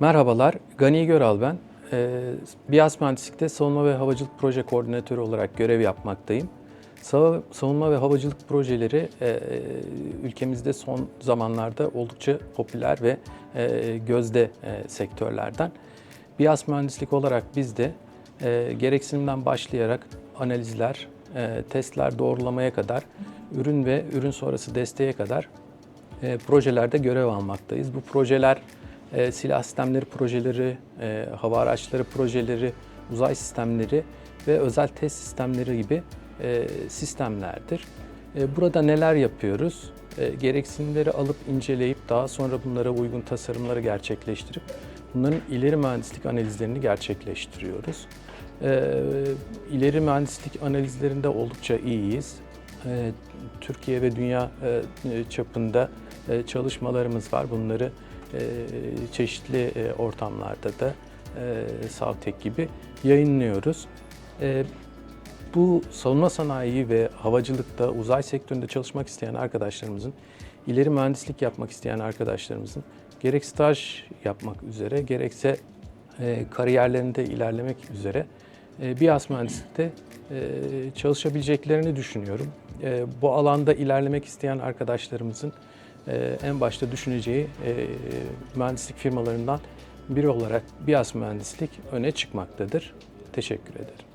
Merhabalar, Gani Göral ben. Ee, BİAS Mühendislik'te savunma ve havacılık proje koordinatörü olarak görev yapmaktayım. Savunma ve havacılık projeleri e, ülkemizde son zamanlarda oldukça popüler ve e, gözde e, sektörlerden. BİAS Mühendislik olarak biz de e, gereksinimden başlayarak analizler, e, testler doğrulamaya kadar, ürün ve ürün sonrası desteğe kadar e, projelerde görev almaktayız. Bu projeler e, silah sistemleri projeleri, e, hava araçları projeleri, uzay sistemleri ve özel test sistemleri gibi e, sistemlerdir. E, burada neler yapıyoruz? E, gereksinimleri alıp inceleyip daha sonra bunlara uygun tasarımları gerçekleştirip bunların ileri mühendislik analizlerini gerçekleştiriyoruz. E, ileri mühendislik analizlerinde oldukça iyiyiz. E, Türkiye ve dünya e, çapında e, çalışmalarımız var. Bunları çeşitli e, ortamlarda da e, Savtek gibi yayınlıyoruz. E, bu savunma sanayi ve havacılıkta, uzay sektöründe çalışmak isteyen arkadaşlarımızın, ileri mühendislik yapmak isteyen arkadaşlarımızın gerek staj yapmak üzere, gerekse e, kariyerlerinde ilerlemek üzere BİAS mühendislikte çalışabileceklerini düşünüyorum. Bu alanda ilerlemek isteyen arkadaşlarımızın en başta düşüneceği e, mühendislik firmalarından biri olarak BİAS mühendislik öne çıkmaktadır. Teşekkür ederim.